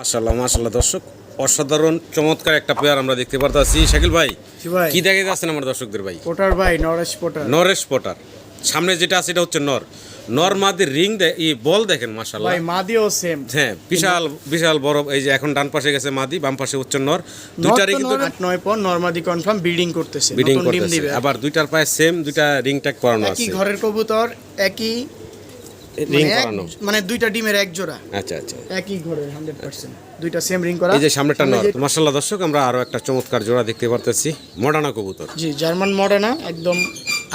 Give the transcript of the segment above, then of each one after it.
মাশাল্লাহ মাশাল্লাহ দর্শক অসাধারণ চমৎকার একটা পেয়ার আমরা দেখতে পারতাছি। শাকিল ভাই কি দেখে যাচ্ছেন আমার দর্শকদের ভাই? পোটার ভাই নরেশ পোটার। নরেশ পটার। সামনে যেটা আছে এটা হচ্ছে নর। নর মাদের রিং বল দেখেন মাশাল্লাহ ভাই মাদিও সেম হ্যাঁ বিশাল বিশাল বড় এই যে এখন ডান পাশে গেছে মাদি বাম পাশে হচ্ছে নর। দুইটারই কিন্তু নয় পর নর্মাদি কনফার্ম ব্রিডিং করতেছে। বিডিং করতেছে। আবার দুইটার পায়ে সেম দুইটা রিং ট্যাগ করানো একই আছে। ঘরের কবুতর একই রিং মানে করানো। মানে দুইটা ডিমের এক জোড়া। আচ্ছা আচ্ছা। একই হান্ড্রেড পার্সেন্ট দুইটা সেম রিং করা। এই যে সামনেটা নর মাশাল্লাহ দর্শক আমরা আরও একটা চমৎকার জোড়া দেখতে পারতেছি। মডার্না কবুতর। জি জার্মান মডার্না একদম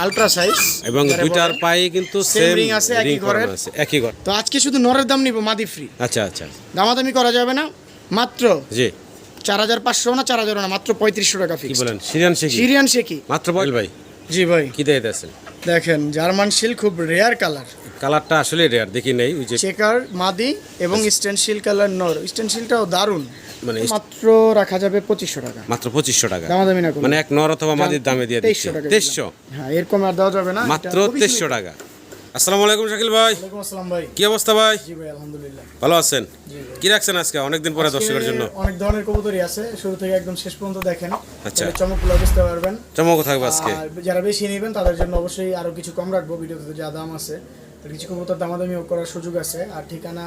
আলট্রা সাইজ এবং দুইটার পায়ে কিন্তু সেম ring আছে, একই রিং ঘরের। একই ঘর। তো আজকে শুধু নরের দাম নিব মাদি ফ্রি আচ্ছা আচ্ছা। দামাদামি করা যাবে না মাত্র জি। চার হাজার পাঁচশো না চার হাজার না মাত্র পঁয়ত্রিশশো টাকা ফিক্স বলেন সিরিয়ান শেখি সিরিয়ান শেকি মাত্র বল ভাই। জি ভাই। কি দিয়ে দেখেন জার্মান শিল খুব রেয়ার কালার কালারটা আসলে রেয়ার দেখি নেই ওই যে চেকার মাদি এবং স্টেনশিল কালার নর। স্টেনশিলটাও দারুণ মানে মাত্র রাখা যাবে পঁচিশশো টাকা। মাত্র পঁচিশশো টাকা। দামাদামি না মানে এক নর অথবা মাদির দামে দিয়ে দিচ্ছে। 2300 টাকা তেইশশো? হ্যাঁ এরকম আর দেওয়া যাবে না। মাত্র তেইশশো টাকা। আসসালামু আলাইকুম শাকিল ভাই। আসসালাম ভাই। কি অবস্থা ভাই? জি ভাই আলহামদুলিল্লাহ। ভালো আছেন? কি রাখছেন আজকে অনেকদিন পরে দর্শকের জন্য? অনেক ধরনের কবুতরই আছে শুরু থেকে একদম শেষ পর্যন্ত দেখেন। আচ্ছা। চমকগুলো বুঝতে পারবেন। চমক থাকবে আজকে। আর যারা বেশি নেবেন তাদের জন্য অবশ্যই আরও কিছু কম রাখব ভিডিওতে যা দাম আছে। কিছু কবুতর দামাদামিও করার সুযোগ আছে। আর ঠিকানা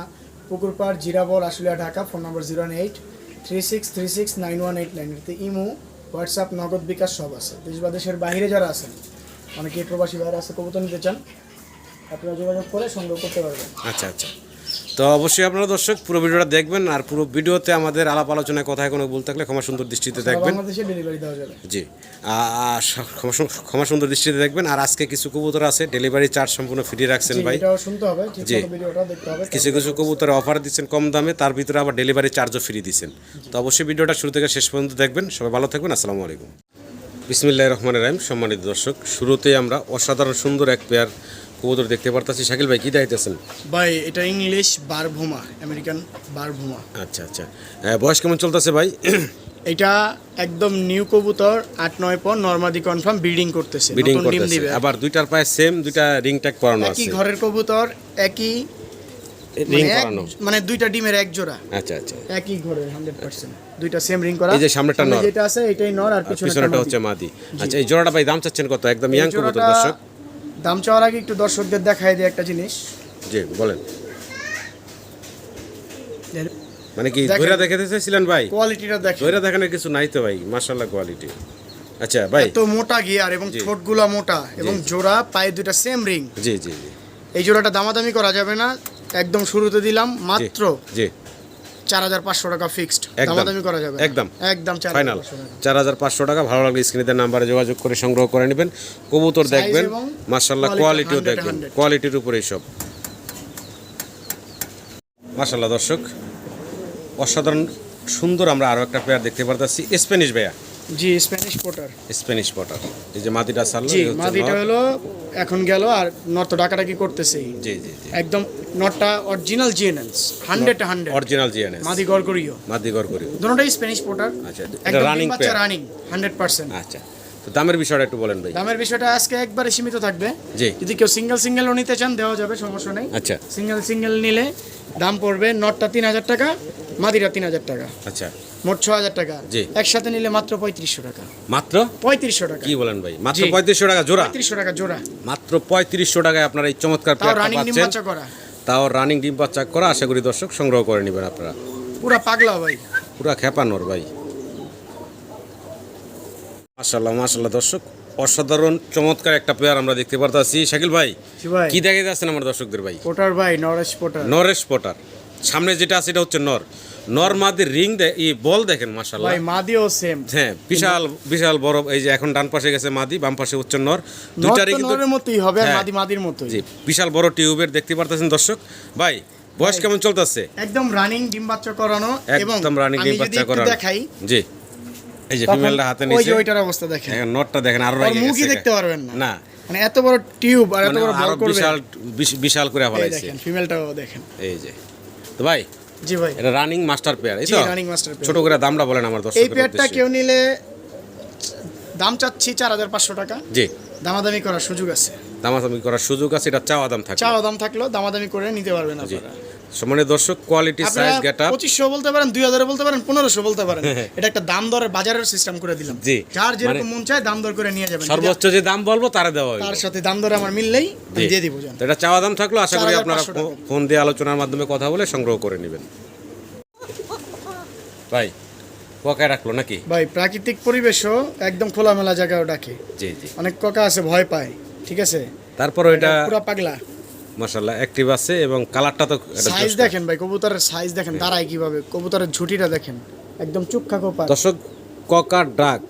পুকুরপাড় জিরাবল Ashulia Dhaka phone number zero eight three six three six nine one eight nine. এতে ইমো হোয়াটসঅ্যাপ নগদ বিকাশ সব আছে। দেশ বা দেশের বাইরে যারা আছেন অনেকে প্রবাসী বাইরে আছে কবুতর নিতে চান আপনারা যোগাযোগ করে সংগ্রহ করতে পারবেন। আচ্ছা আচ্ছা। তো অবশ্যই আপনারা দর্শক পুরো ভিডিওটা দেখবেন আর পুরো ভিডিওতে আমাদের আলাপ আলোচনায় কথায় কোনো ভুল থাকলে ক্ষমা সুন্দর দৃষ্টিতে দেখবেন। ডেলিভারি দেওয়া যাবে। জি। আর ক্ষমা সুন্দর দৃষ্টিতে দেখবেন। আর আজকে কিছু কবুতর আছে ডেলিভারি চার্জ সম্পূর্ণ ফ্রি রাখছেন ভাই। শুনতে হবে। জি। কিছু কিছু কবুতরে অফার দিচ্ছেন কম দামে তার ভিতরে আবার ডেলিভারি চার্জও ফ্রি দিচ্ছেন। তো অবশ্যই ভিডিওটা শুরু থেকে শেষ পর্যন্ত দেখবেন। সবাই ভালো থাকবেন। আসসালামু আলাইকুম। বিসমিল্লাহ রহমান রাহিম। সম্মানিত দর্শক শুরুতে আমরা অসাধারণ সুন্দর এক পেয়ার কবুতর দেখতে পারতাছি। শাকিল ভাই কি দাইতেছেন ভাই এটা ইংলিশ বারভুমা আমেরিকান বারভুমা। আচ্ছা আচ্ছা। বয়স কেমন চলতেছে ভাই? এটা একদম নিউ কবুতর আট নয় পর নর্মাদি কনফার্ম ব্রিডিং করতেছে ডিম করতেছে। আবার দুইটার পায়ে সেম দুইটা রিং ট্যাগ করানো একই আছে। ঘরের কবুতর একই রিং মানে করানো। মানে দুইটা ডিমের এক জোড়া। আচ্ছা আচ্ছা। একই হান্ড্রেড পার্সেন্ট দুইটা সেম রিং করা। এই যে সামনেটা নর। যেটা আছে এটাই নর আর পিছনেটা হচ্ছে মাদি। আচ্ছা এই জোড়াটা ভাই দাম চাচ্ছেন কত? একদম ইয়াং কবুতর দর্শক। দাম চাওয়ার আগে একটু দর্শকদের দিই একটা জিনিস। জি বলেন। মানে কি চাইছিলেন ভাই? কোয়ালিটিটা দেখেন। দেখানোর কিছু নাই তো ভাই মাশাল্লাহ কোয়ালিটি। আচ্ছা ভাই। এত মোটা গিয়ার এবং। ঠোঁটগুলা মোটা এবং জোড়া পায়ে দুইটা সেম রিং জি জি জি। এই জোড়াটা দামাদামি করা যাবে না। একদম শুরুতে দিলাম মাত্র জি। চার হাজার পাঁচশো টাকা ফিক্সড একদম। দামাদামি করা যাবে একদম। একদম চার ফাইনাল চার হাজার পাঁচশো টাকা ভালো লাগলে স্ক্রিনের নাম্বারে যোগাযোগ করে সংগ্রহ করে নেবেন। কবুতর দেখবেন কোয়ালিটিও দেখবেন। কোয়ালিটির উপরেই সব। মাশাল্লাহ দর্শক অসাধারণ সুন্দর আমরা আরও একটা প্লেয়ার দেখতে পারতেছি। স্প্যানিশ ভাইয়া। জি স্প্যানিশ পোটার স্প্যানিশ পটার এই যে মাদিটা সারলো জি নর। হলো এখন গেল আর নট ডাকাডাকি করতেছে জি জি একদম নটটা অরিজিনাল জিএনএস হান্ড্রেড হান্ড্রেড অরিজিনাল জিএনএস মাদি গড়গড়িও। মাদি গড় করি দুটোটাই স্প্যানিশ পোটার আচ্ছা এটা একদম রানিং বাচ্চা রানিং হান্ড্রেড পার্সেন্ট আচ্ছা তো দামের বিষয়টা একটু বলেন ভাই। দামের বিষয়টা আজকে একবারে সীমিত থাকবে। জি। যদি কেউ সিঙ্গেল সিঙ্গেলও নিতে চান দেওয়া যাবে সমস্যা নেই। আচ্ছা। সিঙ্গেল সিঙ্গেল নিলে দাম পড়বে নটটা তিন হাজার টাকা মাদিরা তিন হাজার টাকা। আচ্ছা। মোট ছ হাজার টাকা। জি। একসাথে নিলে মাত্র পঁয়ত্রিশশো টাকা। মাত্র? পঁয়ত্রিশশো টাকা। কি বলেন ভাই? মাত্র পঁয়ত্রিশশো টাকা জোড়া? পঁয়ত্রিশশো টাকা জোড়া। মাত্র পঁয়ত্রিশশো টাকায় আপনারা এই চমৎকার তাও রানিং ডিম পাচ্ছেন। বাচ্চা করা। তাও রানিং ডিম বাচ্চা করা আশা করি দর্শক সংগ্রহ করে নেবেন আপনারা। পুরা পাগলা ভাই। পুরা খেপানোর ভাই। মাশাল্লাহ মাশাল্লাহ দর্শক অসাধারণ চমৎকার একটা প্লেয়ার আমরা দেখতে পারতাছি। শাকিল ভাই কি দেখে যাচ্ছেন আমার দর্শকদের ভাই? পোটার ভাই নরেশ পোটার। নরেশ পটার। সামনে যেটা আছে এটা হচ্ছে নর। নর রিং ই বল দেখেন ভাই মাদিও সেম হ্যাঁ বিশাল বিশাল বড় এই যে এখন ডান পাশে গেছে মাদি বাম পাশে হচ্ছে নর। দুইটারই কিন্তু নরের মতোই হবে আর হ্যাঁ। মাদি মাদির মতোই। জি বিশাল বড় টিউবের দেখতে পারতেছেন দর্শক? ভাই বয়স কেমন চলতেছে? একদম রানিং ডিম বাচ্চা করানো এবং একদম রানিং ডিম বাচ্চা একটু করা দেখাই জি। এই যে ফিমেলটা হাতে ওই যে ওইটার অবস্থা দেখেন। এখন নটটা দেখেন আরও মুখই গেছে। দেখতে পারবেন না। না। মানে এত বড় টিউব আর এত মানে বড় বল করবে। বিশাল বিশাল করে ফেলাইছে। দেখেন ফিমেলটাও দেখেন। এই যে। তো ভাই জি ভাই। এটা রানিং মাস্টার পেয়ার এই তো? রানিং মাস্টার ছোট করে দামটা বলেন আমার এই পেয়ারটা কেউ নিলে দাম চাচ্ছি চার হাজার পাঁচশো টাকা। জি। দামাদামি করার সুযোগ আছে। দামাদামি করার সুযোগ আছে এটা চাওয়া দাম থাকে চাওয়া দাম থাকলেও দামাদামি করে নিতে পারবেন আপনারা। সমানের দর্শক কোয়ালিটি সাইজ গেট পঁচিশশো বলতে পারেন দুই হাজারে বলতে পারেন পনেরোশো বলতে পারেন। এটা একটা দাম দরের বাজারের সিস্টেম করে দিলাম। জি, যার যেরকম মানে- মন চায় দাম দর করে নিয়ে যাবেন। সর্বোচ্চ যে দাম বলব তারা দেওয়া হবে তার সাথে দাম দরে আমার মিললেই আমি দিয়ে দিব এটা চাওয়া দাম থাকল আশা করি আপনারা ফোন দিয়ে আলোচনার মাধ্যমে কথা বলে সংগ্রহ করে নেবেন। ভাই পকায় রাখল নাকি? ভাই প্রাকৃতিক পরিবেশও একদম খোলামেলা জায়গায় ডাকে। জি জি। অনেক ককা আছে ভয় পায়। ঠিক আছে? তারপর এটা পুরো পাগলা। মাশাল্লাহ অ্যাক্টিভ আছে এবং কালারটা তো সাইজ দেখেন ভাই কবুতরের সাইজ দেখেন দাঁড়ায় কীভাবে কবুতরের ঝুটিটা দেখেন। একদম চুক্ষা কোপা দর্শক ককার ডাক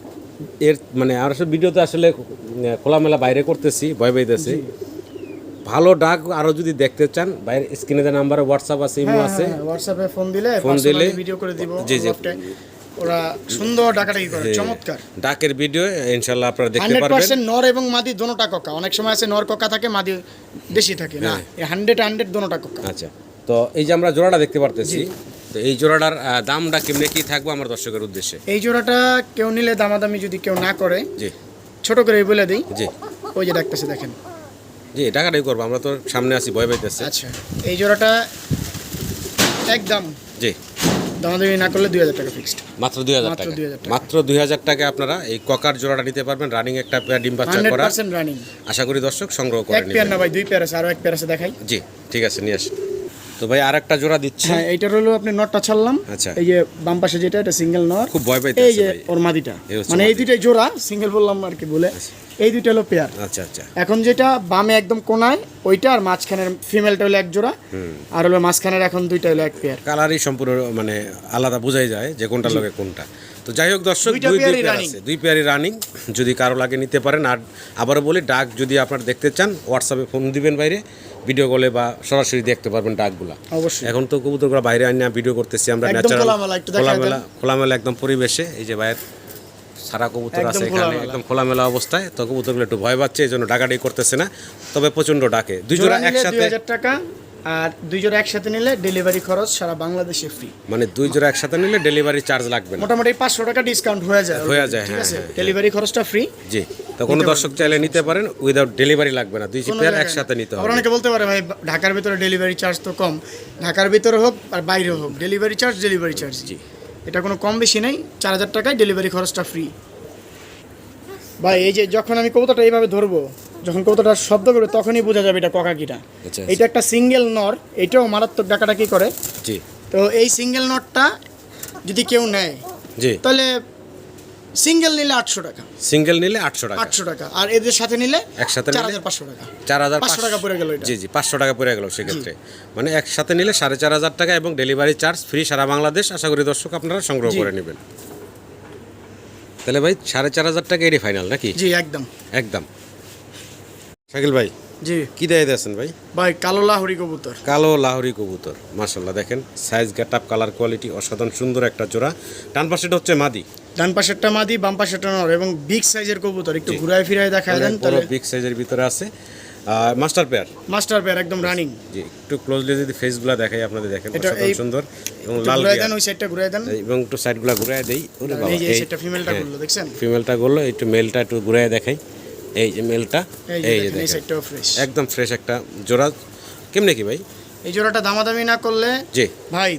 এর মানে আর সব ভিডিওতে আসলে খোলামেলা বাইরে করতেছি ভয় পাইতেছি। ভালো ডাক আরও যদি দেখতে চান বাইরে স্ক্রিনে যে নাম্বার হোয়াটসঅ্যাপ আছে ইমো আছে। হোয়াটসঅ্যাপে ফোন দিলে ফোন দিলে ভিডিও করে দিব জি, জি। ওরা সুন্দর ডাকাডাকি করে চমৎকার। ডাকের ভিডিও ইনশাল্লাহ আপনারা দেখতে পারবেন। পার্সেন্ট নর এবং মাদি দোনোটা ককা। অনেক সময় আছে নর ককা থাকে মাদি দেশি থাকে না? হান্ড্রেড হান্ড্রেড দোনোটা ককা। আচ্ছা তো এই যে আমরা জোড়াটা দেখতে পারতেছি তো এই জোড়াটার দামটা কেমনে কি থাকবে আমার দর্শকের উদ্দেশ্যে? এই জোড়াটা কেউ নিলে দামাদামি যদি কেউ না করে জি। ছোট করে বলে দিই। জি। ওই যে ডাকতেছে দেখেন। জি টাকাটাই করব আমরা তো সামনে আছি ভয় পাইতেছে। আচ্ছা এই জোড়াটা একদম জি। দামাদামি না করলে দুই হাজার টাকা ফিক্সড মাত্র দুই হাজার টাকা। মাত্র দুই হাজার টাকা আপনারা এই ককার জোড়াটা নিতে পারবেন রানিং একটা পেয়ার ডিম বাচ্চা করা। রানিং আশা করি দর্শক সংগ্রহ করে এক পেয়ার না ভাই দুই পেয়ার আছে আরও এক পেয়ার আছে দেখাই। জি ঠিক আছে নিয়ে আসুন তো ভাই আর একটা জোড়া দিচ্ছি। হ্যাঁ এইটার হলো আপনি নটটা ছাড়লাম। আচ্ছা। এই যে বাম পাশে যেটা এটা সিঙ্গেল নট খুব ভয় এই যে ওর মাদিটা। মানে এই। দুইটাই জোড়া সিঙ্গেল বললাম আর কি বলে। এই দুইটা হলো পেয়ার আচ্ছা আচ্ছা। এখন যেটা বামে একদম কোনায় ওইটা আর মাঝখানের ফিমেলটা হলো এক জোড়া। আর হলো মাঝখানের এখন দুইটা হলো এক পেয়ার কালারই সম্পূর্ণ মানে আলাদা বোঝাই যায় যে কোনটা লগে কোনটা। তো যাই হোক দর্শক দুই দুই পেয়ার আছে। দুই পেয়ারই রানিং যদি কারও লাগে নিতে পারেন আর আবারও বলি ডাক যদি আপনারা দেখতে চান হোয়াটসঅ্যাপে ফোন দিবেন বাইরে। ভিডিও কলে বা সরাসরি দেখতে পারবেন ডাকগুলা অবশ্যই এখন তো কবুতরগুলো বাইরে আনিয়ে ভিডিও করতেছি আমরা একদম ন্যাচারাল খোলামেলা। খোলামেলা একদম পরিবেশে এই যে ভাইয়ের সারা কবুতর আছে এখানে। একদম খোলামেলা অবস্থায় তো কবুতরগুলো একটু ভয় পাচ্ছে এই জন্য ডাকাডাকি করতেছে না তবে প্রচণ্ড ডাকে দুই জোড়া একসাথে টাকা আর দুই জোড়া একসাথে নিলে ডেলিভারি খরচ সারা বাংলাদেশে ফ্রি মানে দুই জোড়া একসাথে নিলে ডেলিভারি চার্জ লাগবে না। মোটামুটি পাঁচশো টাকা ডিসকাউন্ট হয়ে যায় হয়ে যায়, ঠিক হ্যাঁ, আছে? হ্যাঁ, ডেলিভারি খরচটা ফ্রি জি তো কোনো দর্শক চাইলে নিতে পারেন উইদাউট ডেলিভারি লাগবে না। দুই পেয়ার একসাথে নিতে হবে। অনেকে বলতে পারে ভাই ঢাকার ভিতরে ডেলিভারি চার্জ তো কম। ঢাকার ভিতরে হোক আর বাইরে হোক ডেলিভারি চার্জ ডেলিভারি চার্জ জি। এটা কোনো কম বেশি নেই চার হাজার টাকায় ডেলিভারি খরচটা ফ্রি ভাই এই যে যখন আমি কবুতরটা এইভাবে ধরবো যখন কবুতরটা শব্দ করবে তখনই বোঝা যাবে এটা ককাকিটা আচ্ছা, এটা একটা সিঙ্গেল নর এটাও মারাত্মক ডাকাডাকি করে। জি। তো এই সিঙ্গেল নটটা যদি কেউ নেয় জি। তাহলে সিঙ্গেল নিলে আটশো টাকা। সিঙ্গেল নিলে আটশো টাকা। আটশো টাকা। আর এদের সাথে নিলে একসাথে চার নিলে? হাজার পাঁচশো টাকা। চার হাজার পাঁচশো টাকা পড়ে গেল এটা। জি জি পাঁচশো টাকা পড়ে গেল সেক্ষেত্রে। মানে একসাথে নিলে সাড়ে চার হাজার টাকা এবং ডেলিভারি চার্জ ফ্রি সারা বাংলাদেশ। আশা করি দর্শক আপনারা সংগ্রহ করে নেবেন। তাহলে ভাই সাড়ে চার হাজার টাকা এটি ফাইনাল নাকি? জি একদম। একদম। শাকিল ভাই জি। কি দেয় দিয়েছেন ভাই? ভাই কালো লাহরি কবুতর। কালো লাহরি কবুতর মাশাল্লাহ দেখেন size get up colour quality অসাধারণ সুন্দর একটা জোড়া। ডান পাশেটা হচ্ছে মাদি। ডান পাশেরটা মাদি বাম পাশেরটা নর এবং বিগ সাইজের কবুতর একটু ঘুরায় ফিরায় দেখায় দেন তাহলে বিগ সাইজের ভিতরে আছে। আর মাস্টার পেয়ার। মাস্টার পেয়ার একদম রানিং জি একটু ক্লোজলি যদি ফেসগুলো দেখাই আপনাদের দেখেন অসাধারণ সুন্দর এবং লাল গিয়ার। দেন ওই সাইডটা ঘুরায় দেন। এবং একটু সাইডগুলো ঘুরাই দেই। ওরে বাবা এই সাইডটা ফিমেলটা করল দেখছেন? ফিমেলটা করল একটু মেলটা একটু ঘুরাই দেখাই। এই যে মেলটা এই যে দেখেন, একদম ফ্রেশ একটা জোড়া। কেমনে কি ভাই? এই জোড়াটা দামাদামি না করলে জি। ভাই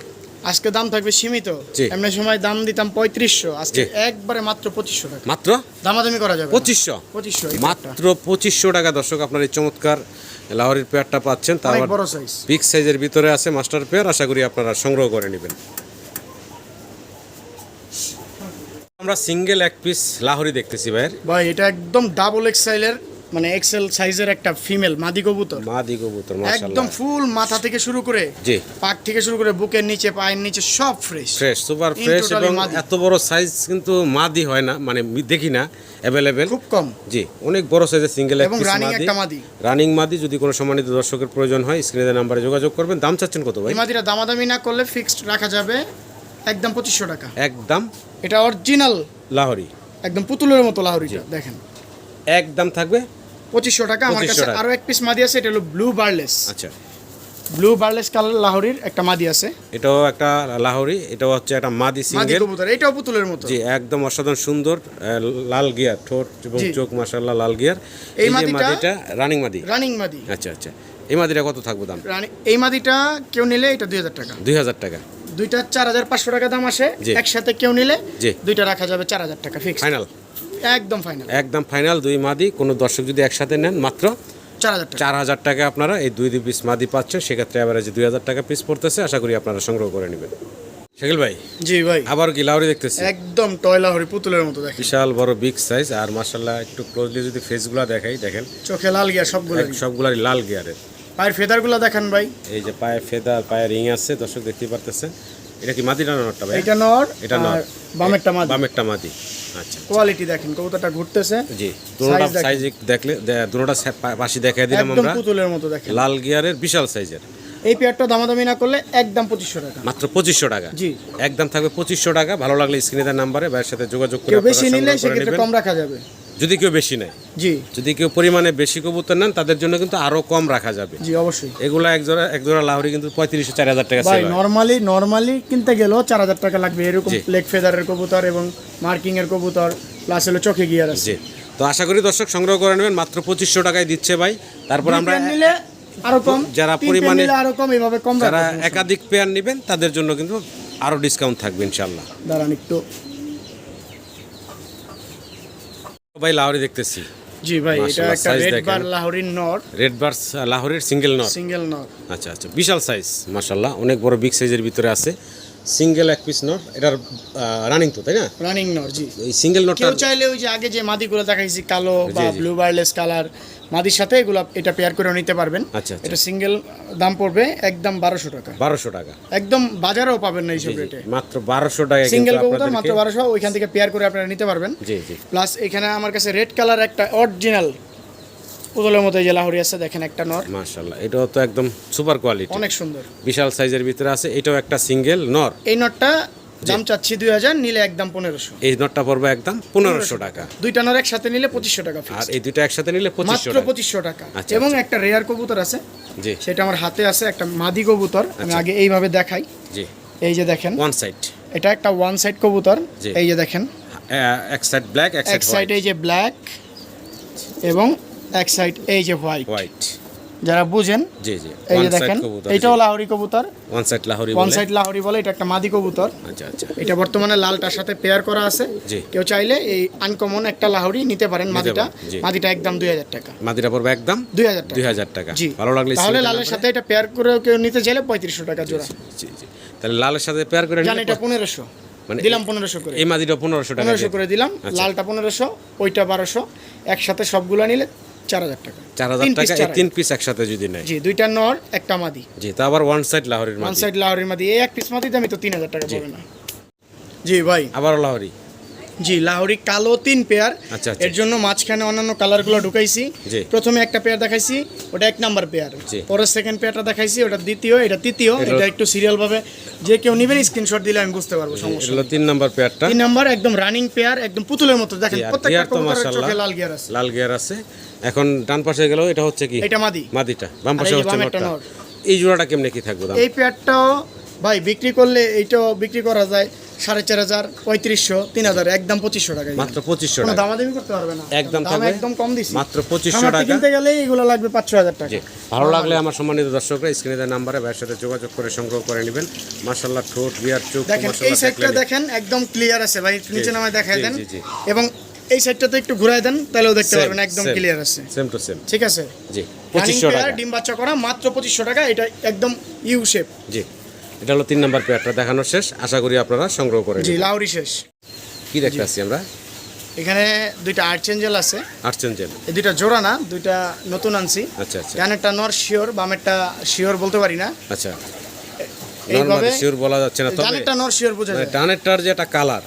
আজকে দাম থাকবে সীমিত। এমনি সময় দাম দিতাম পঁয়ত্রিশশো আজকে একবারে মাত্র পঁচিশশো টাকা। মাত্র? দামাদামি করা যাবে পঁচিশশো? পঁচিশশো মাত্র পঁচিশশো টাকা দর্শক আপনার এই চমৎকার লাহোরের পেয়ারটা পাচ্ছেন। তা অনেক বড় সাইজ বিগ সাইজের ভিতরে আছে মাস্টার পেয়ার। আশা করি আপনারা সংগ্রহ করে নেবেন। আমরা সিঙ্গেল এক পিস লাহোরি দেখতেছি ভাইয়ের। ভাই এটা একদম ডাবল এক্সাইলের মানে এক্সেল সাইজের একটা ফিমেল মাদি কবুতর। মাদি কবুতর একদম ফুল মাথা থেকে শুরু করে জি। পাক থেকে শুরু করে বুকের নিচে পায়ের নিচে সব ফ্রেশ ফ্রেশ সুপার ফ্রেশ এবং এত বড় সাইজ কিন্তু মাদি হয় না মানে দেখি না অ্যাভেলেবেল খুব কম। জি অনেক বড় সাইজের সিঙ্গেল এবং রানিং একটা মাদি। রানিং মাদি যদি কোনো সম্মানিত দর্শকের প্রয়োজন হয় স্ক্রিনের নাম্বারে যোগাযোগ করবেন। দাম চাচ্ছেন কত ভাই? মাদিটা দামাদামি না করলে ফিক্সড রাখা যাবে একদম পঁচিশশো টাকা। একদম এটা অরিজিনাল লাহোরি। একদম পুতুলের মতো লাহরিটা দেখেন। একদম থাকবে পঁচিশশো টাকা। আমার 2500 কাছে। আরও এক পিস মাদি আছে এটা হলো ব্লু বার্লেস আচ্ছা। ব্লু বার্লেস কালার লাহোরির একটা মাদি আছে। এটাও একটা লাহোরি এটাও হচ্ছে একটা মাদি সিঙ্গেল কবুতর এটাও পুতুলের মতো। জি একদম অসাধারণ সুন্দর লাল গিয়ার ঠোঁট এবং চোখ মাসাল্লাহ লাল গিয়ার এই মাদিটা- রানিং মাদি। রানিং মাদি। আচ্ছা আচ্ছা। এই মাদিটা কত থাকবে দাম? এই মাদিটা কেউ নিলে এটা দুই হাজার টাকা। দুই হাজার টাকা। দুইটা চার হাজার পাঁচশো টাকা দাম আসে। একসাথে কেউ নিলে। দুইটা রাখা যাবে চার হাজার টাকা ফিক্স ফাইনাল একদম ফাইনাল একদম ফাইনাল দুই মাদি কোনো দর্শক যদি একসাথে নেন মাত্র চার হাজার টাকা। আপনারা এই দুই দুই পিস মাদি পাচ্ছেন সেক্ষেত্রে অ্যাভারেজে দুই হাজার টাকা পিস পড়তেছে আশা করি আপনারা সংগ্রহ করে নেবেন। শাকিল ভাই জি ভাই। আবার কি লাউরি দেখতেছি? একদম টয়লা হরি পুতুলের মতো দেখেন। বিশাল বড় বিগ সাইজ আর মার্শাল্লাহ একটু ক্লোজলি যদি ফেসগুলো দেখাই দেখেন। চোখে লাল গিয়া সবগুলো এক সবগুলাই লাল গিয়ারের পায়ের ফেদারগুলো দেখান ভাই। এই যে পায়ে ফেদার পায়ে রিং আছে দর্শক দেখতে পারতেছেন। এটা কি মাদি না নটটা ভাই? এটা নর এটা নর। বামেরটা মাদি। বামেরটা মাদি। আচ্ছা। কোয়ালিটি দেখেন কবুতরটা ঘুরতেছে। জি দুটোটা সাইজ দেখলে দুটোটা পাশে দেখাই দিলাম আমরা। একদম পুতুলের মতো দেখেন। লাল গিয়ারের বিশাল সাইজের এই পেয়ারটা দামাদামি না করলে একদম পঁচিশশো টাকা। মাত্র পঁচিশশো টাকা। জি। একদম থাকবে পঁচিশশো টাকা। ভালো লাগলে স্ক্রিনে দেওয়ার নাম্বারে ভাইয়ের সাথে যোগাযোগ করে বেশি নিলে সেক্ষেত্রে কম রাখা যাবে। যদি কেউ বেশি নেয়। জি। যদি কেউ পরিমাণে বেশি কবুতর নেন তাদের জন্য কিন্তু আরও কম রাখা যাবে। জি অবশ্যই। এগুলো এক জোড়া এক জোড়া লাহরি কিন্তু পঁয়ত্রিশশো চার হাজার টাকা ভাই। নর্মালি নর্মালি কিনতে গেলেও চার হাজার টাকা লাগবে। এরকম লেগ ফেদারের কবুতর এবং মার্কিং এর কবুতর প্লাস হলো চোখে গিয়ার আছে। জি। তো আশা করি দর্শক সংগ্রহ করে নেবেন। মাত্র পঁচিশশো টাকায় দিচ্ছে ভাই। তারপর আমরা নিলে আরও কম। যারা পরিমাণে- নিলে আরও কম এভাবে কম যারা একাধিক পেয়ার নেবেন তাদের জন্য কিন্তু আরও ডিসকাউন্ট থাকবে ইনশাল্লাহ দাঁড়ান একটু। ভাই লাহোরি দেখতেছি। জি ভাই এটা একটা রেড বার লাহোরির নর। রেড বার লাহোরির সিঙ্গেল নর। সিঙ্গেল নর। আচ্ছা আচ্ছা বিশাল সাইজ মাশাল্লাহ অনেক বড় বিগ সাইজের ভিতরে আছে। সিঙ্গেল এক পিস নট এটার রানিং তো তাই না? রানিং নর জি। এই সিঙ্গেল নট কেউ চাইলে ওই যে আগে যে মাদিগুলো দেখাইছি কালো বা। ব্লু বায়ারলেস কালার মাদির সাথে এগুলো এটা পেয়ার করে নিতে পারবেন। আচ্ছা, আচ্ছা। এটা সিঙ্গেল দাম পড়বে একদম বারোশো টাকা। বারোশো টাকা। একদম বাজারেও পাবেন না এইসব রেটে মাত্র বারোশো টাকা সিঙ্গেল কবুতর মাত্র বারোশো ওইখান থেকে পেয়ার করে আপনারা নিতে পারবেন। জি জি। প্লাস এখানে আমার কাছে রেড কালার একটা অরিজিনাল পুতুলের মতো যে লাহোরি আছে দেখেন একটা নর। মাশাল্লাহ এটাও তো একদম সুপার কোয়ালিটি অনেক সুন্দর। বিশাল সাইজের ভিতরে আছে এটাও একটা সিঙ্গেল নর। এই নটটা দাম চাচ্ছি দুই হাজার নিলে একদম পনেরোশো। এই নটটা পড়বে একদম পনেরোশো টাকা। দুইটা নর একসাথে নিলে পঁচিশশো টাকা আর এই দুটো একসাথে নিলে মাত্র পঁচিশশো টাকা। আচ্ছা, এবং একটা রেয়ার কবুতর আছে। জি। সেটা আমার হাতে আছে একটা মাদি কবুতর। আমি আচ্ছা। আগে এইভাবে দেখাই। জি। এই যে দেখেন। ওয়ান সাইড এটা একটা ওয়ান সাইড কবুতর। এই যে দেখেন। এক সাইড ব্ল্যাক এক সাইড এই যে ব্ল্যাক এবং এক সাইড এই যে হোয়াইট হোয়াইট যারা বুঝেন জি জি। এই যে দেখেন এইটাও লাহোরি কবুতর। One side Lahori one side Lahori বলে এটা একটা মাদি কবুতর। আচ্ছা আচ্ছা। এটা বর্তমানে লালটার সাথে পেয়ার করা আছে। জি। কেউ চাইলে এই আনকমন একটা লাহোরি নিতে পারেন মাদিটা। মাদিটা একদম দুই হাজার টাকা। মাদিরা পড়বে একদম দুই হাজার টাকা। দুই হাজার টাকা। জি। ভালো লাগলে তাহলে লালের সাথে এটা পেয়ার করে কেউ নিতে চাইলে পঁয়ত্রিশশো টাকা জোড়া। জি জি তাহলে লালের সাথে পেয়ার করে নিলে এটা পনেরোশো। মানে দিলাম পনেরোশো করে। এই মাদিটা পনেরোশো টাকা পনেরোশো করে দিলাম আচ্ছা। লালটা পনেরোশো ওইটা বারোশো। একসাথে সবগুলো নিলে চার হাজার টাকা। চার হাজার টাকা এই তিন পিস একসাথে যদি নেয়। জি দুইটা নর একটা মাদি। জি তা আবার ওয়ান সাইড লাহোরের ওয়ান সাইড লাহোরের মাদি। এই এক পিস মাদি দামই তো তিন হাজার টাকা পাবে না। জি ভাই। আবার লাহোরি। জি লাহোরি কালো তিন পেয়ার আচ্ছা, আচ্ছা। এর জন্য মাঝখানে অন্যান্য কালারগুলো ঢুকাইছি। প্রথমে একটা পেয়ার দেখাইছি ওটা এক নাম্বার পেয়ার। পরে সেকেন্ড পেয়ারটা দেখাইছি ওটা দ্বিতীয় এটা তৃতীয়। এটা- একটু সিরিয়াল ভাবে। যে কেউ নিবেন স্ক্রিনশট দিলে আমি বুঝতে পারব সমস্যা হলো তিন নাম্বার পেয়ারটা তিন নাম্বার একদম রানিং পেয়ার একদম পুতুলের মতো। দেখেন প্রত্যেকটা কবুতরের চোখে লাল গিয়ার আছে। লাল গিয়ার আছে। এখন ডান পাশে গেল এটা হচ্ছে কি? এটা মাদি। মাদিটা। বাম পাশে হচ্ছে নটটা। এই জোড়াটা কেমনে কি থাকবে এই পেয়ারটাও ভাই বিক্রি করলে এইটাও বিক্রি করা যায় সাড়ে চার হাজার পঁয়ত্রিশশো তিন হাজার একদম পঁচিশশো টাকা মাত্র পঁচিশশো টাকা। দামাদামি করতে পারবে না। একদম দাম একদম কম দিছি। মাত্র পঁচিশশো টাকা। কিনতে গেলে এগুলো লাগবে পাঁচশো হাজার টাকা। ভালো লাগলে আমার সম্মানিত দর্শকরা স্ক্রিনে দেওয়া নাম্বারে ভাইয়ের সাথে যোগাযোগ করে সংগ্রহ করে নেবেন। মার্শাল্লাহ ঠোঁট বিয়ার চোখ দেখেন এই সাইডটা দেখেন একদম ক্লিয়ার আছে ভাই নিচে নামায় দেখায় জি, দেন। এবং এই সাইডটাতে একটু ঘুরায় দেন তাহলেও দেখতে পারবেন একদম ক্লিয়ার আছে। সেম টু সেম ঠিক আছে? জি পঁচিশশো টাকা। ডিম বাচ্চা করা মাত্র পঁচিশশো টাকা এটা একদম ইউ শেপ জি। এটা হলো তিন নাম্বার পেয়ারটা দেখানো শেষ। আশা করি আপনারা সংগ্রহ করে জি লাউরি শেষ। কি দেখতে আসছি আমরা? এখানে দুইটা আর্ট চেঞ্জেল আছে। আটছেন জেল এই দুইটা জোড়া না দুইটা নতুন আনছি। আচ্ছা আচ্ছা। ডানেরটা নর শিওর বামেরটা শিওর বলতে পারি না। আচ্ছা। এইভাবে শিওর বলা যাচ্ছে না তবে ডানেরটা নর শিওর বোঝা মানে যায়। ডানেরটার যে একটা কালার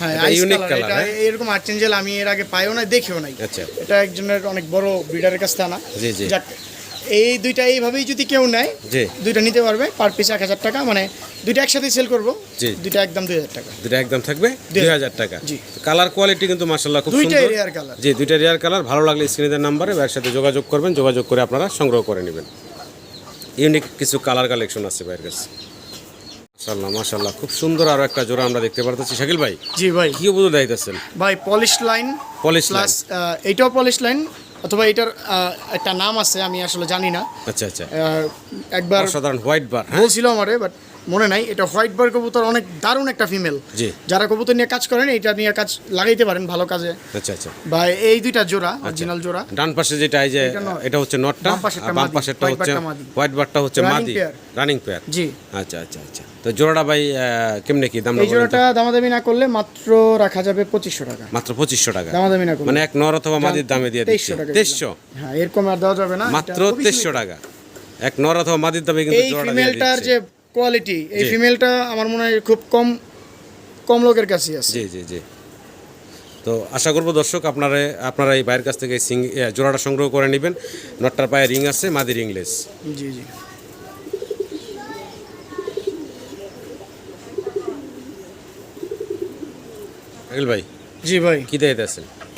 হ্যাঁ unique কালার। হ্যাঁ? এরকম আর্ট চেঞ্জেল আমি এর আগে পাইও নাই দেখিও নাই। আচ্ছা। এটা একজনের অনেক বড় ব্রিডারের কাছ থেকে আনা। জি, জি। এই দুইটা এইভাবেই যদি কেউ নেয় দুইটা নিতে পারবে পার পিস এক হাজার টাকা মানে দুইটা একসাথে সেল করব। দুইটা একদম দুই হাজার টাকা। দুটা একদম থাকবে দুই হাজার। টাকা। জি। কালার কোয়ালিটি কিন্তু মার্শাল্লাহ খুব সুন্দর। রেয়ার কালার জি দুইটা রেয়ার কালার ভালো লাগলে স্ক্রিনের নাম্বারে এর সাথে যোগাযোগ করবেন যোগাযোগ করে আপনারা সংগ্রহ করে নেবেন। ইউনিক কিছু কালার কালেকশন আছে ভাইয়ের কাছে। মাশাল্লাহ মাশাল্লাহ খুব সুন্দর আরও একটা জোড়া আমরা দেখতে পারতেছি। শাকিল ভাই জি ভাই। কি বুঝে দাইতেছেন ভাই polish line polish line plus এইটাও পলিশ লাইন অথবা এটার একটা নাম আছে আমি আসলে জানি না। আচ্ছা আচ্ছা। একবার সাধারণ হোয়াইট বার হ্যাঁ? বলছিল আমারে বাট মনে নাই এটা হোয়াইট বার কবুতর অনেক দারুণ একটা ফিমেল যারা কবুতর নিয়ে কাজ করেন এটা নিয়ে কাজ লাগাইতে পারেন ভালো কাজে। আচ্ছা আচ্ছা। বা এই দুইটা জোড়া অরিজিনাল জোড়া। ডান পাশে যেটা এই যে এটা হচ্ছে নটটা আর বাম পাশেরটা হচ্ছে হোয়াইট বারটা হচ্ছে মাদি রানিং পেয়ার জি। আচ্ছা আচ্ছা আচ্ছা। তো জোড়াটা ভাই কেমনে কি দাম এই জোড়াটা দামাদামি না করলে মাত্র রাখা যাবে পঁচিশশো টাকা। মাত্র পঁচিশশো টাকা। দামাদামি না করলে। মানে এক নর অথবা মাদির দামে দিয়ে দিচ্ছে। 2300 তেইশশো? হ্যাঁ এরকম আর দেওয়া যাবে না। মাত্র খুবই তেইশশো টাকা। এক নর অথবা মাদির দামে কিন্তু এই জোড়াটা দিয়ে ফিমেলটার যে কোয়ালিটি এই ফিমেলটা আমার মনে হয় খুব কম কম লোকের কাছে আছে। জি জি জি। তো আশা করব দর্শক আপনারা আপনারা এই বাইরের কাছ থেকে সিং জোড়াটা সংগ্রহ করে নেবেন। নটটার পায়ে রিং আছে মাদির রিংলেস জি জি। ভাই জি ভাই। কি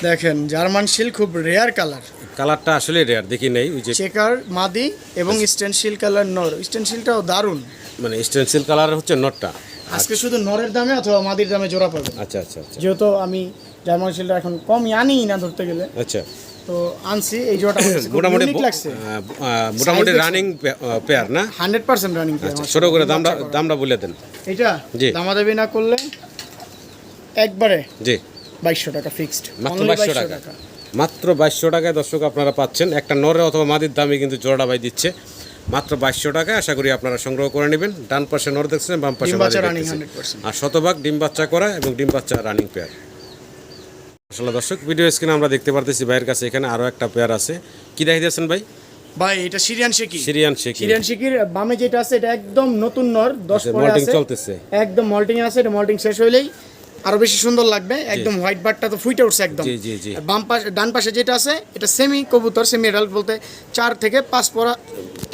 দেখেন জার্মান শিল খুব রেয়ার কালার কালারটা আসলে রেয়ার দেখি নেই ওই যে চেকার মাদি এবং স্টেনশিল কালার নর। স্টেনশিলটাও দারুণ। মানে স্টেনসিল কালার হচ্ছে নটটা। আজকে শুধু নরের দামে অথবা মাদির দামে জোড়া পাবে? আচ্ছা আচ্ছা আচ্ছা। যেহেতু আমি জার্মান শিলটা এখন কম আনি না ধরতে গেলে। আচ্ছা। তো আনছি এই জোড়াটা মোটামুটি লাগছে। মোটামুটি রানিং পেয়ার না? হান্ড্রেড পার্সেন্ট রানিং আচ্ছা ছোট করে দামটা দামটা বলে দেন। এটা জি। দামাদাবি না করলে একবারে জি। বাইশশো টাকা ফিক্সড মাত্র বাইশশো টাকা। মাত্র বাইশশো টাকায় দর্শক আপনারা পাচ্ছেন। একটা নরে অথবা মাদির দামে কিন্তু জোড়া বাই দিচ্ছে। মাত্র বাইশশো টাকায় আশা করি আপনারা সংগ্রহ করে নেবেন। ডান পাশে নর দেখছেন বাম পাশে ডিম মাদি বাচ্চা running দেখতেছেন। 100% আর শতভাগ ডিম বাচ্চা করা এবং ডিম বাচ্চা রানিং পেয়ার আসলে দর্শক ভিডিও স্ক্রিনে আমরা দেখতে পারতেছি ভাইয়ের কাছে। এখানে আরও একটা পেয়ার আছে। কি দেখাইতেছেন ভাই? ভাই এটা সিরিয়ান শেকি। সিরিয়ান শেখি সিরিয়ান শিকির বামে যেটা আছে এটা একদম নতুন নর দশ আচ্ছা, পরে molting আছে। চলতেছে। একদম মল্টিং আছে এটা মল্টিং শেষ হইলেই আরও বেশি সুন্দর লাগবে। একদম হোয়াইট বারটা তো ফুইটে উঠছে একদম। বাম পাশে ডান পাশে যেটা আছে এটা সেমি কবুতর সেমি এডাল্ট বলতে চার থেকে পাঁচ পরা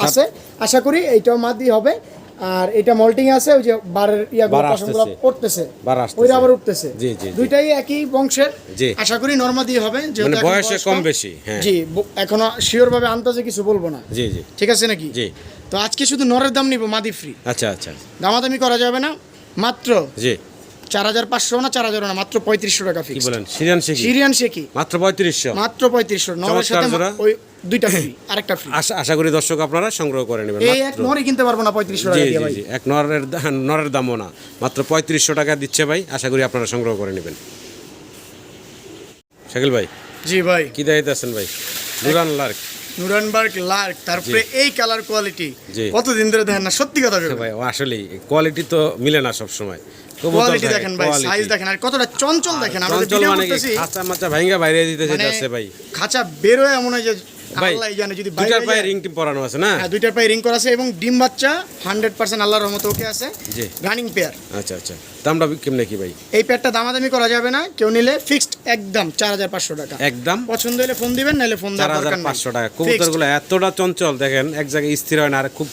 আছে। আশা করি এইটাও মাদি হবে। আর এটা মল্টিং আছে ওই যে বারের ইয়াগুলো আসতেছে। উঠতেছে। ওইটা আবার উঠতেছে। জি, জি, জি। দুইটাই একই বংশের। জি। আশা করি নর্মা দিয়ে হবে মানে বয়সে বয়স কম বেশি, হ্যাঁ। জি এখনও শিওর ভাবে আন্দাজে কিছু বলব না। জি জি। ঠিক আছে নাকি? জি। তো আজকে শুধু নরের দাম নিব মাদি ফ্রি আচ্ছা আচ্ছা। দামাদামি করা যাবে না। মাত্র জি। চার হাজার পাঁচশো না চার হাজার না মাত্র পঁয়ত্রিশশো টাকা ফিক্স বলেন? সিরিয়ান শেখি সিরিয়ান শেকি মাত্র পঁয়ত্রিশশো? মাত্র পঁয়ত্রিশশো। নরের সাথে ওই দুইটা ফ্রি আরেকটা ফ্রি আশা আশা করি দর্শক আপনারা সংগ্রহ করে নেবেন। এই এক কিনতে পারব না পঁয়ত্রিশশো টাকা দিয়ে ভাই। এক নরের দা- নরের দামও না। মাত্র পঁয়ত্রিশশো টাকা দিচ্ছে ভাই। আশা করি আপনারা সংগ্রহ করে নেবেন। শাকিল ভাই জি ভাই। কি দেখাইতেছেন ভাই? নুরান লার্ক। নুরানবার্গ লার্ক তারপরে এই কালার কোয়ালিটি। কতদিন ধরে দেখেন না? সত্যি কথা বলবেন। ভাই ও আসলেই কোয়ালিটি তো মিলে না সব সময় কোয়ালিটি দেখেন ভাই সাইজ দেখেন আর কতটা চঞ্চল দেখেন আমরা ভিডিও মানে করতেছি। খাঁচা মাচা ভাঙ্গা বাইরে দিতে মানে ভাই। খাঁচা বের হয়ে এমন যে ভাই জানে যদি বাইরে পায়ে রিং টিম পরানো আছে না? হ্যাঁ দুইটার পায়ে রিং করা আছে এবং ডিম বাচ্চা হান্ড্রেড পার্সেন্ট আল্লাহর রহমতে ওকে আছে। জি। রানিং পেয়ার আচ্ছা আচ্ছা। দামটা কেমনে কি ভাই? এই পেয়ারটা দামাদামি করা যাবে না কেউ নিলে ফিক্সড একদম চার হাজার পাঁচশো টাকা। একদম? পছন্দ হলে ফোন দিবেন নাহলে ফোন দেওয়ার দরকার নেই। পাঁচশো টাকা। কবুতরগুলো এতটা চঞ্চল দেখেন এক জায়গায় স্থির হয় না আর খুব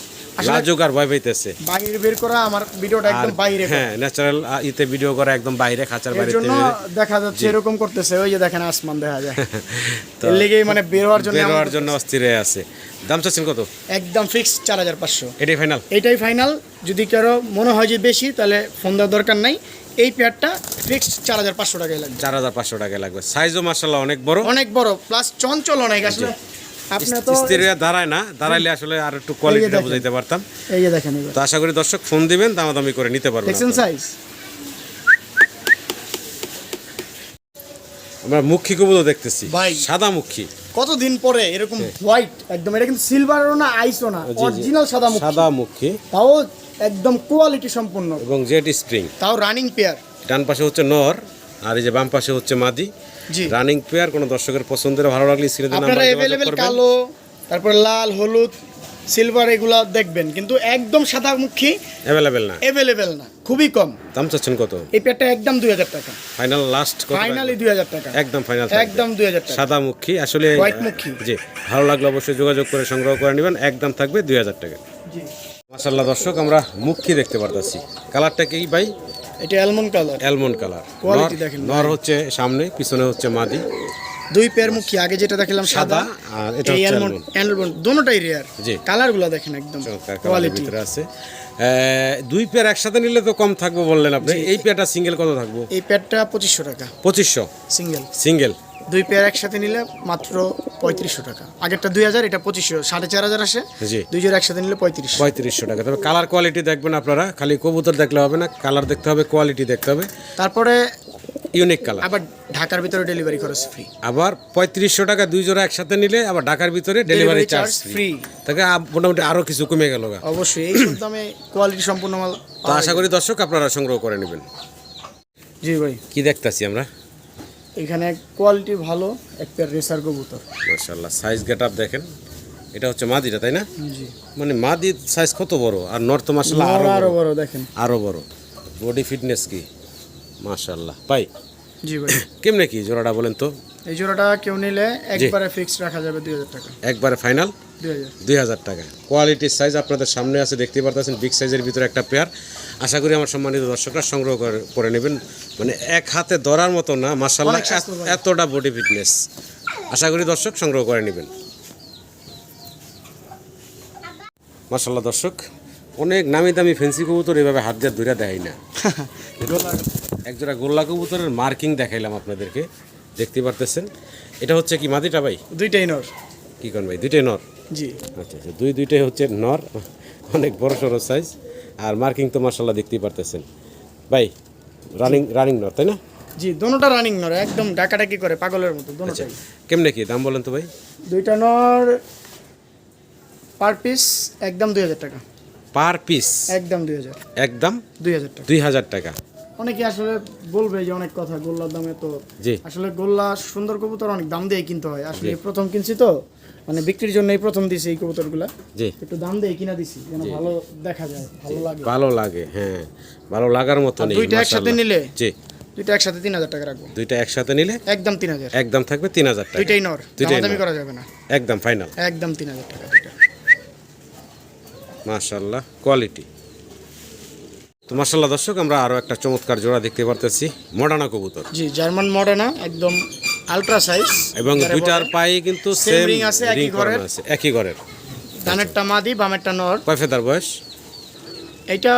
লাজুক আর ভয় পাইতেছে। বাইরে বের করা আমার ভিডিওটা একদম বাইরে হ্যাঁ ন্যাচারাল ইতে ভিডিও করা একদম বাইরে খাঁচার বাইরে জন্য দেখা যাচ্ছে এরকম করতেছে ওই যে দেখেন আসমান দেখা যায়। তো লেগেই মানে বের হওয়ার জন্য বের হওয়ার জন্য অস্থির হয়ে আছে। দাম চাচ্ছেন কত? একদম ফিক্স চার হাজার পাঁচশো। এটাই ফাইনাল এইটাই ফাইনাল যদি কারও মনে হয় যে বেশি তাহলে ফোন দেওয়ার দরকার নাই। এই পেয়ারটা ফিক্সড চার হাজার পাঁচশো টাকায় লাগবে। চার হাজার পাঁচশো টাকা লাগবে। সাইজও মার্শাল্লাহ অনেক বড়। অনেক বড় প্লাস চঞ্চল অনেক আসলে আপনার তো স্থির দাঁড়ায় না দাঁড়াইলে আসলে আর একটু কোয়ালিটিটা বুঝাইতে পারতাম। এই যে দেখেন তো আশা করি দর্শক ফোন দিবেন দামাদামি করে নিতে পারবেন দেখছেন সাইজ আমরা মুখী কবুতর দেখতেছি সাদা মুখী। কতদিন পরে এরকম হোয়াইট একদম। এটা কিন্তু সিলভারও না আইসও না জি, জি। অরিজিনাল সাদা মুখ। সাদা মুখী। তাও একদম কোয়ালিটি সম্পূর্ণ এবং জেট স্প্রিং তাও রানিং পেয়ার ডান পাশে হচ্ছে নর আর এই যে বাম পাশে হচ্ছে মাদি। রানিং পেয়ার কোনো দর্শকের পছন্দের ভালো লাগলে স্ক্রিনে আপনারা অ্যাভেলেবেল কালো তারপর লাল হলুদ সিলভার এগুলা দেখবেন কিন্তু একদম সাদা মুখী অ্যাভেলেবেল না। অ্যাভেলেবেল না খুবই কম। দাম চাচ্ছেন কত? এই পেয়ারটা একদম দুই হাজার টাকা। ফাইনাল লাস্ট কত ফাইনালি দুই হাজার টাকা। একদম ফাইনাল একদম দুই হাজার টাকা। সাদা মুখী আসলে White মুখী। জি ভালো লাগলে অবশ্যই যোগাযোগ করে সংগ্রহ করে নেবেন। একদম থাকবে দুই হাজার টাকা। জি। মাসাল্লাহ দর্শক আমরা মুখী দেখতে পারতাছি। কালারটা কি ভাই? এটা almond colour almond colour quality দেখেন নর হচ্ছে সামনে পিছনে হচ্ছে মাদি। দুই পেয়ার মুখী আগে যেটা দেখলাম সাদা আর এটা হচ্ছে অ্যালমন্ড অ্যালমন্ড দোনোটাই রেয়ার জি। কালারগুলো দেখেন একদম কোয়ালিটি আছে। দুই পেয়ার একসাথে নিলে তো কম থাকবে বললেন আপনি। এই পেয়ারটা সিঙ্গেল কত থাকব? এই পেয়ারটা পঁচিশশো টাকা। পঁচিশশো। সিঙ্গেল সিঙ্গেল দুই পেয়ার একসাথে নিলে মাত্র পঁয়ত্রিশশো টাকা। আগেরটা দুই হাজার এটা পঁচিশশো সাড়ে চার হাজার আসে। জি। দুই জোড়া একসাথে নিলে পঁয়ত্রিশ পঁয়ত্রিশশো টাকা। তবে কালার কোয়ালিটি দেখবেন আপনারা খালি কবুতর দেখলে হবে না কালার দেখতে হবে কোয়ালিটি দেখতে হবে। তারপরে ইউনিক কালার আবার ঢাকার ভিতরে ডেলিভারি খরচ ফ্রি আবার পঁয়ত্রিশশো টাকা দুই জোড়া একসাথে নিলে আবার ঢাকার ভিতরে ডেলিভারি চার্জ ফ্রি তাকে মোটামুটি আরও কিছু কমে গেল অবশ্যই এই দামে কোয়ালিটি সম্পূর্ণ মাল তো আশা করি দর্শক আপনারা সংগ্রহ করে নেবেন। জি ভাই। কি দেখতাছি আমরা? এখানে কোয়ালিটি ভালো এক পেয়ার রেসার কবুতর। মাশাল্লাহ সাইজ গেট আপ দেখেন। এটা হচ্ছে মাদিটা তাই না? জি। মানে মাদি সাইজ কত বড়? আর নর্থ মাসাল্লাহ আরও আরও আরও বড়। দেখেন। আরও বড়। বডি ফিটনেস কি? মাশাল্লাহ ভাই জি ভাই। কেমনে কি জোড়াটা বলেন তো? এই জোড়াটা কেউ নিলে একবারে ফিক্সড রাখা যাবে দুই হাজার টাকা। একবারে ফাইনাল দুই হাজার। টাকা। কোয়ালিটির সাইজ আপনাদের সামনে আছে দেখতে পারতেছেন বিগ সাইজের ভিতরে একটা পেয়ার আশা করি আমার সম্মানিত দর্শকরা সংগ্রহ করে- নেবেন। মানে এক হাতে ধরার মতো না ভাই। এতটা বডি ফিটনেস আশা করি দর্শক সংগ্রহ করে নেবেন। মাসাল্লাহ দর্শক অনেক নামি দামি ফেন্সি কবুতর এভাবে হাত দিয়ে ধরে দেয় না। একজোড়া গোল্লা কবুতরের মার্কিং দেখাইলাম আপনাদেরকে। দেখতে পারতেছেন। এটা হচ্ছে কি মাদিটা ভাই? দুইটাই নর। কি কোন ভাই? দুইটাই নর? জি। আচ্ছা আচ্ছা দুই দুইটাই হচ্ছে নর। অনেক বড় সড়ো সাইজ আর মার্কিং তো মার্শাল্লাহ দেখতেই পারতেছেন। ভাই রানিং রানিং নর তাই না? জি দোনোটা রানিং নর একদম ডাকাডাকি করে পাগলের মতো আচ্ছা দোনোটাই কেমনে কি দাম বলেন তো ভাই? দুইটা নর পার পিস একদম দুই হাজার টাকা। পার পিস একদম দুই হাজার। একদম? দুই হাজার টাকা। দুই হাজার টাকা। অনেকে আসলে বলবে যে অনেক কথা গোল্লার দামে তো। আসলে গোল্লা সুন্দর কবুতর অনেক দাম দিয়ে কিনতে হয়। আসলে প্রথম কিনছি তো মানে বিক্রির জন্য এই প্রথম দিছি এই কবুতরগুলা। একটু দাম দিয়ে কিনা দিছি যেন ভালো দেখা যায় ভালো লাগে। ভালো লাগে হ্যাঁ। ভালো লাগার মতো নেই দুইটা একসাথে নিলে? জি। দুইটা একসাথে তিন হাজার টাকা রাখব। দুইটা একসাথে নিলে? একদম তিন হাজার। একদম থাকবে তিন হাজার টাকা। দুইটাই নর দুইটাই নর। করা যাবে না। একদম ফাইনাল একদম তিন হাজার টাকা দুইটা। মাশাল্লাহ কোয়ালিটি তো মাশাল্লাহ দর্শক আমরা আরও একটা চমৎকার জোড়া দেখতে পারতেছি মডানা কবুতর। জি জার্মান মডার্না একদম আলট্রা সাইজ এবং দুইটার পায়ে কিন্তু সেম ring আছে, একই রিং ঘরের। আছে একই ঘরের। ডানেরটা মাদি বামেরটা নর। কয় ফেদার বয়স? এইটা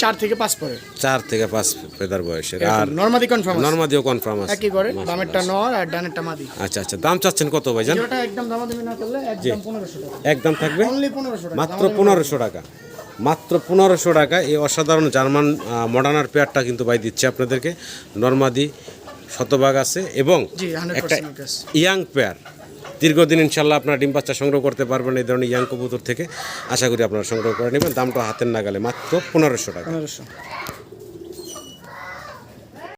চার থেকে পাঁচ পরে। চার থেকে পাঁচ ফেদার বয়সের আর নর্মাদি কনফার্ম নর্মাদিও কনফার্ম আছে। একই করে বামেরটা নর আর ডানেরটা মাদি। আচ্ছা আচ্ছা দাম চাচ্ছেন কত ভাই জান একদম দামাদামি না করলে একদম পনেরোশো টাকা। একদম থাকবে? অনলি পনেরোশো টাকা মাত্র পনেরোশো টাকা। মাত্র পনেরোশো টাকা। এই অসাধারণ জার্মান মডার্নার পেয়ারটা কিন্তু বাই দিচ্ছে আপনাদেরকে। নর্মাদি শতভাগ আছে এবং একটা ইয়াং পেয়ার দীর্ঘদিন ইনশাল্লাহ আপনার ডিম বাচ্চা সংগ্রহ করতে পারবেন এই ধরনের ইয়াং কবুতর থেকে। আশা করি আপনারা সংগ্রহ করে নেবেন। দামটা হাতের নাগালে মাত্র পনেরোশো টাকা।